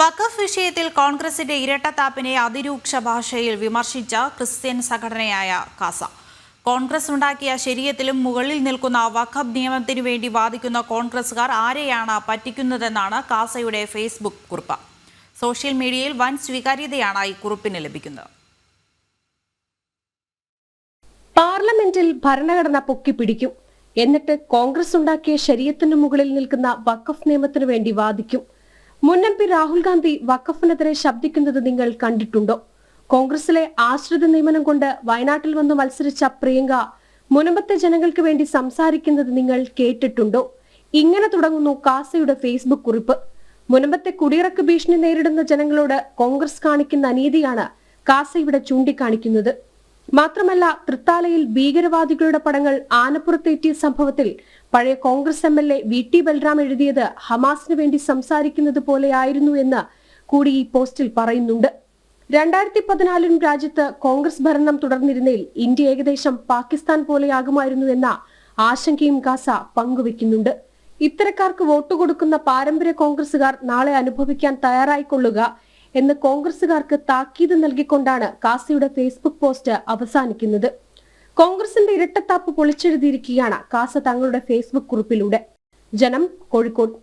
വഖഫ് വിഷയത്തിൽ കോൺഗ്രസിന്റെ ഇരട്ടത്താപ്പിനെ അതിരൂക്ഷ ഭാഷയിൽ വിമർശിച്ച ക്രിസ്ത്യൻ സംഘടനയായ കാസ. കോൺഗ്രസ് ഉണ്ടാക്കിയ ശരീരത്തിലും മുകളിൽ നിൽക്കുന്ന വഖഫ് നിയമത്തിനു വേണ്ടി വാദിക്കുന്ന കോൺഗ്രസുകാർ ആരെയാണ് പറ്റിക്കുന്നതെന്നാണ് കാസയുടെ ഫേസ്ബുക്ക് കുറിപ്പ്. സോഷ്യൽ മീഡിയയിൽ വൻ സ്വീകാര്യതയാണ് ഈ കുറിപ്പിന് ലഭിക്കുന്നത്. പാർലമെന്റിൽ ഭരണഘടന പൊക്കി പിടിക്കും. എന്നിട്ട് കോൺഗ്രസ് ഉണ്ടാക്കിയ ശരീരത്തിനു മുകളിൽ നിൽക്കുന്ന വഖഫ് നിയമത്തിനു വേണ്ടി വാദിക്കും. മുൻ എം പി രാഹുൽ ഗാന്ധി വക്കഫിനെതിരെ ശബ്ദിക്കുന്നത് നിങ്ങൾ കണ്ടിട്ടുണ്ടോ? കോൺഗ്രസിലെ ആശ്രിത നിയമനം കൊണ്ട് വയനാട്ടിൽ വന്ന് മത്സരിച്ച പ്രിയങ്ക മുനമ്പത്തെ ജനങ്ങൾക്ക് വേണ്ടി സംസാരിക്കുന്നത് നിങ്ങൾ കേട്ടിട്ടുണ്ടോ? ഇങ്ങനെ തുടങ്ങുന്നു കാസയുടെ ഫേസ്ബുക്ക് കുറിപ്പ്. മുനമ്പത്തെ കുടിയിറക്ക് ഭീഷണി നേരിടുന്ന ജനങ്ങളോട് കോൺഗ്രസ് കാണിക്കുന്ന അനീതിയാണ് കാസ ഇവിടെ ചൂണ്ടിക്കാണിക്കുന്നത്. മാത്രമല്ല തൃത്താലയിൽ ഭീകരവാദികളുടെ പടങ്ങൾ ആനപ്പുറത്തേറ്റിയ സംഭവത്തിൽ പഴയ Congress M L A V T Balram എഴുതിയത് ഹമാസിന് വേണ്ടി സംസാരിക്കുന്നത് പോലെയായിരുന്നു എന്ന് കൂടി ഈ പോസ്റ്റിൽ പറയുന്നുണ്ട്. രണ്ടായിരത്തി പതിനാലിലും രാജ്യത്ത് കോൺഗ്രസ് ഭരണം തുടർന്നിരുന്നതിൽ ഇന്ത്യ ഏകദേശം പാകിസ്ഥാൻ പോലെയാകുമായിരുന്നു എന്ന ആശങ്കയും കാസ പങ്കുവെക്കുന്നുണ്ട്. ഇത്തരക്കാർക്ക് വോട്ട് കൊടുക്കുന്ന പാരമ്പര്യ കോൺഗ്രസുകാർ നാളെ അനുഭവിക്കാൻ തയ്യാറായിക്കൊള്ളുക എന്ന് കോൺഗ്രസുകാർക്ക് താക്കീത് നൽകിക്കൊണ്ടാണ് കാസിയുടെ ഫേസ്ബുക്ക് പോസ്റ്റ് അവസാനിക്കുന്നത്. കോൺഗ്രസിന്റെ ഇരട്ടത്താപ്പ് പൊളിച്ചെഴുതിയിരിക്കുകയാണ് കാസ തങ്ങളുടെ ഫേസ്ബുക്ക് കുറിപ്പിലൂടെ. ജനം കോഴിക്കോട്.